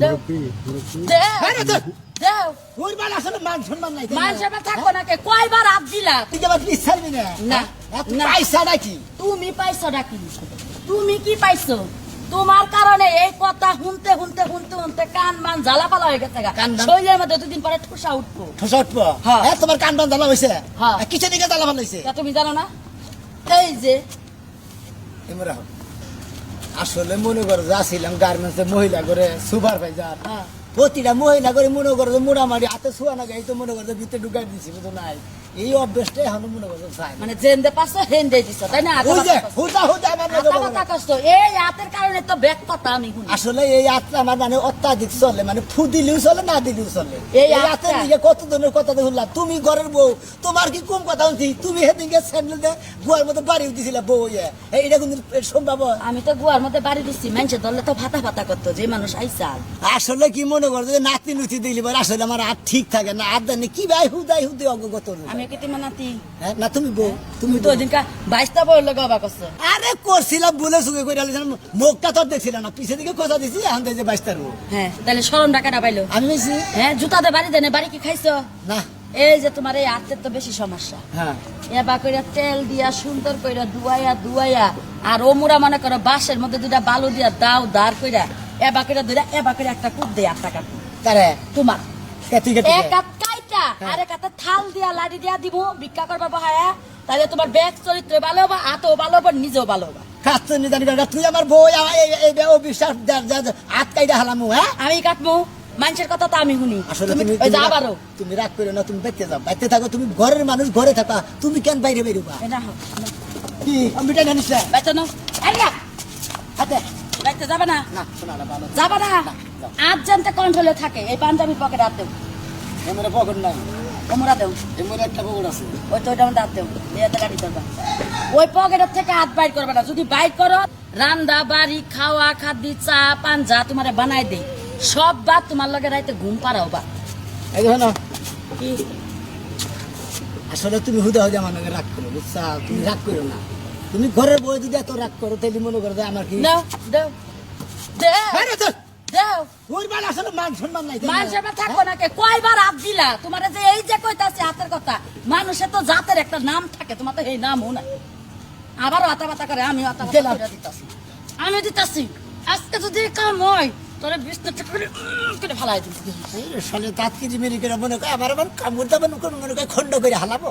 দেও। আসলে মান সম্মান নাই নাকি? কয়বার হাত দিলা? তুই কি আবার ছাড়বি না? না, পয়সা নাকি? তুমি পাইছো নাকি? তুমি কি পাইছো? তোমার কারণে এই কথা শুনতে শুনতে শুনতে শুনতে কান মান জ্বালাপালা হয়ে গেছে মান? শরীরের মধ্যে দুদিন পরে ঠোসা উঠবো। ঠোসা উঠবো? হ্যাঁ। হ্যাঁ তোমার কান বান জ্বালা হয়েছে হ্যাঁ। কিসের দিকে জ্বালা ভালো হয়েছে তুমি জানো না? এই যে এমরা আসলে মনে করে যাচ্ছিলাম গার্মেন্টসে মহিলা করে সুপারভাইজার হ্যাঁ, প্রতিটা মহিলা করে মনে করো যে মোড়ামারি হাতে শোয়া না তো মনে করো ভিতরে ঢুকাই দিছি বুঝো নাই? এই অভ্যেসটা এখন মনে করো চাই মানে জেনদে পাচ্ছ হেন্দে দিছ তাই না? আমার। কষ্ট এই হাতের কারণে তো ব্যাগ কথা আমি আসলে এই যাত্রা আমার মানে অত্যাধিক চলে মানে ফু দিলেও চলে না দিলেও চলে। এই কত কথা শুনলাম। তুমি ঘরের বউ তোমার কি কম কথা হচ্ছি তুমি সেদিনকে স্যান্ডেল দিয়ে গুয়ার মধ্যে বাড়ি উঠেছিলে বউ এইটা কিন্তু সম্ভব? আমি তো গুয়ার মধ্যে বাড়ি দিচ্ছি মানুষের ধরলে তো ভাতা ভাতা করতো যে মানুষ আইসাল আসলে কি মনে করছ যে নাতি নুচি দিলি বলে আসলে আমার হাত ঠিক থাকে না হাত দেয়নি কি ভাই হুদাই হুদে অগ্রগত হলো। আমি কি তোমার নাতি? হ্যাঁ, না তুমি বউ তুমি তো বাইশটা বই লোক অবাক করছ আরে করছিলাম বলে করে মুখটা তোর দেখছিলাম না পিছে দিকে দিছি এখন বাইশটার বউ। হ্যাঁ তাহলে টাকাটা পাইলো? আমি বেশি হ্যাঁ জুতাতে বাড়ি দেনে বাড়ি কি খাইছো? না। এই যে তোমার এই হাতের তো বেশি সমস্যা। হ্যাঁ। এবার কইরা তেল দিয়া সুন্দর কইরা দুয়াইয়া দুয়াইয়া আর ওমুরা মনে করো বাঁশের মধ্যে দুটা বালু দিয়া দাও দাঁড় কইরা। দুইটা এবার করে একটা কূপ দেয় আট টাকা। তারে তোমার। এক কাইটা আর এক থাল দিয়া লাড়ি দিয়া দিব ভিক্ষা করবা বহায়া তাহলে তোমার ব্যাগ চরিত্র ভালো হবা হাতও ভালো হবা নিজেও ভালো হবা। কাছে নিদানি করে তুই আমার বউ এই এই এই ও বিশ্বাস হাত কাইটা হালামু হ্যাঁ? আমি কাটমু মানুষের কথা তো আমি শুনি। আসলে তুমি তুমি তুমি রাগ- করো না তুমি বাইতে যাও বাইতে থাকো তুমি ঘরের মানুষ ঘরে থাকা তুমি কেন বাইরে বেরোবা? কি? আমি না বেচো না হাতে। বাইতে যাবে না? যাবে না। আজ জানতে কন্ট্রোলে থাকে এই পাঞ্জাবি পকেটে হাত দেও। এমরে পকড় নাই। ওমরা দেও। এমরে একটা পকড় আছে। ওই তো ওইটা হাত দেও। এতে গাড়ি করবা ওই পকেটের থেকে হাত বাইর করবে না। যদি বাইর করো রান্দা বাড়ি খাওয়া খাদ্য চা পাঞ্জা তোমারে বানাই দেই। সব বাদ তোমার লগে রাইতে ঘুম পারাও বা এই না কি? আসলে তুমি হুদা হুদা মানুষকে রাগ করো বুঝছা? তুমি রাগ করো না। তুমি ঘরের বউ যদি এত রাগ করো তাহলে মনে করো আমার কি? দাও দাও। দাও। দাও। ওর আসলে মান সম্মান নাই তাই না? কয়বার হাত দিলা? তোমার যে এই যে কইতাছে হাতের কথা মানুষের তো জাতের একটা নাম থাকে তোমার তো এই নামও নাই। আবারও হাতা বাতা করে আমি। দিতাছি। আমি দিতাছি। আজকে যদি কাম হয় তোরে বিষ্ণু করে উম করে ফালাই দিবি। এই শালে দাঁত কেজি মেরি করে মনে করে আমার আবার কামড় দাবার মনে করে খন্ড করে হালাবো।